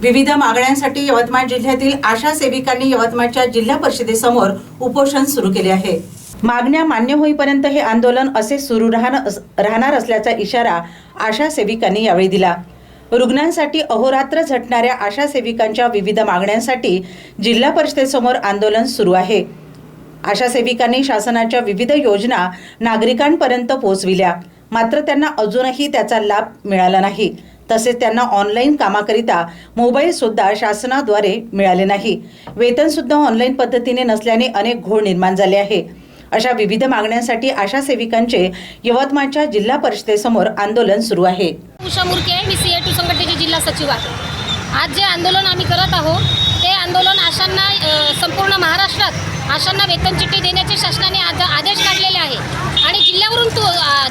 विविध मागण्यांसाठी यवतमाळ जिल्ह्यातील आशा सेविकांनी यवतमाळच्या जिल्हा परिषदेसमोर उपोषण सुरू केले आहे. मागण्या मान्य होईपर्यंत हे आंदोलन असे सुरू राहणार राहणार असल्याचा इशारा आशा सेविकांनी यावेळी दिला. रुग्णांसाठी अहोरात्र झटणाऱ्या आशा सेविकांच्या विविध मागण्यांसाठी जिल्हा परिषदेसमोर आंदोलन सुरू आहे. आशा सेविकांनी शासनाच्या विविध योजना नागरिकांपर्यंत पोहोचविल्या. मात्र त्यांना अजूनही त्याचा लाभ मिळाला नाही. तसेच त्यांना ऑनलाईन कामाकरिता मोबाईल सुद्धा शासनाद्वारे मिळाले नाही. वेतन सुद्धा ऑनलाईन पद्धतीने नसल्याने अनेक घोळ निर्माण झाले आहे. अशा विविध मागण्यांसाठी आशा सेविकांचे यवतमाळच्या जिल्हा परिषदेसमोर आंदोलन सुरू आहे. उषा मुरके मी सी ए टू संघटनेचे जिल्हा सचिव आहे. आज जे आंदोलन आम्ही करत आहोत ते आंदोलन आशांना संपूर्ण महाराष्ट्रात आशांना वेतन चिठ्ठी देण्याचे शासनाने आज आदेश काढलेले आहे. आणि जिल्ह्यावरून तो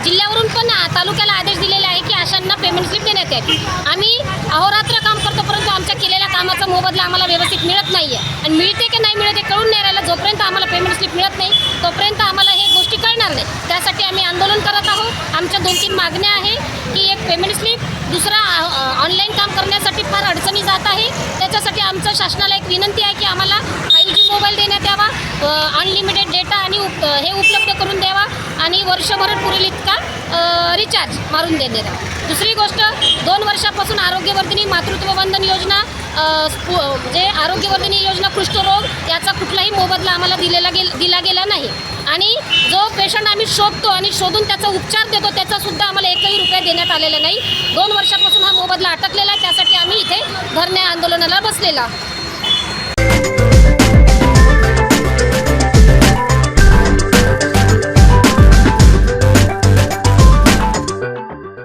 जिल्ह्यावरून पण तालुक्याला आदेश पेमेंट स्लिप देण्यात यावी. आम्ही अहोरात्र काम करतो परंतु आमच्या केलेल्या कामाचा मोबदला आम्हाला व्यवस्थित मिळत नाही आहे आणि मिळते की नाही मिळते कळून नाही राहिलं. जोपर्यंत आम्हाला पेमेंट स्लिप मिळत नाही तोपर्यंत आम्हाला हे गोष्टी कळणार नाही. त्यासाठी आम्ही आंदोलन करत आहोत. आमच्या दोन तीन मागण्या आहे की एक पेमेंट स्लिप दुसरा ऑनलाईन काम करण्यासाठी फार अडचणी जात आहे. त्याच्यासाठी आमचं शासनाला एक विनंती आहे की आम्हाला फाईव्ह जी मोबाईल देण्यात यावा. अनलिमिटेड डेटा आणि उप हे उपलब्ध करून द्यावा. आणि वर्षभर पुरेल इतका रिचार्ज मारून देणार. दुसरी गोष्ट दोन वर्षापासून आरोग्यवर्धिनी मातृत्व वंदन योजना जे म्हणजे आरोग्यवर्धिनी योजना कुष्ठरोग याचा कुठलाही मोबदला आम्हाला दिलेला गेल दिला गेला नाही. आणि जो पेशंट आम्ही शोधतो आणि शोधून त्याचा उपचार देतो त्याचासुद्धा आम्हाला एकही रुपया देण्यात आलेला नाही. दोन वर्षापासून हा मोबदला अटकलेला आहे त्यासाठी आम्ही इथे धरणे आंदोलनाला बसलेला